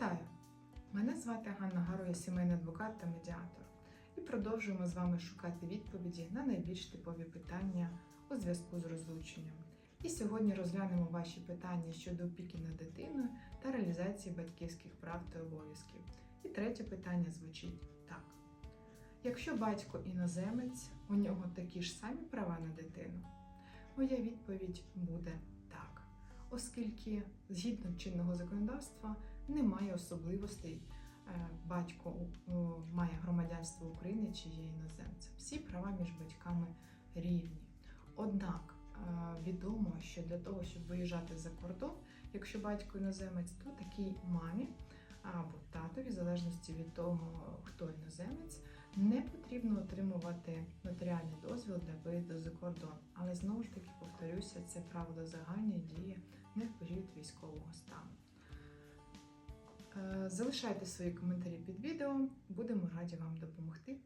Вітаю! Мене звати Ганна Гаро, я сімейний адвокат та медіатор. І продовжуємо з вами шукати відповіді на найбільш типові питання у зв'язку з розлученням. І сьогодні розглянемо ваші питання щодо опіки над дитиною та реалізації батьківських прав та обов'язків. І третє питання звучить так: якщо батько іноземець, у нього такі ж самі права на дитину? Моя відповідь буде так, оскільки згідно чинного законодавства немає особливостей. е, Батько має громадянство України чи є іноземцем. Всі права між батьками рівні. Однак е, відомо, що для того, щоб виїжджати за кордон, якщо батько іноземець, то такій мамі або татові, в залежності від того, хто іноземець, не потрібно отримувати нотаріальний дозвіл для виїзду за кордон. Але знову ж таки повторюся, це правило загальне діє не в період військового стану. Залишайте свої коментарі під відео, будемо раді вам допомогти.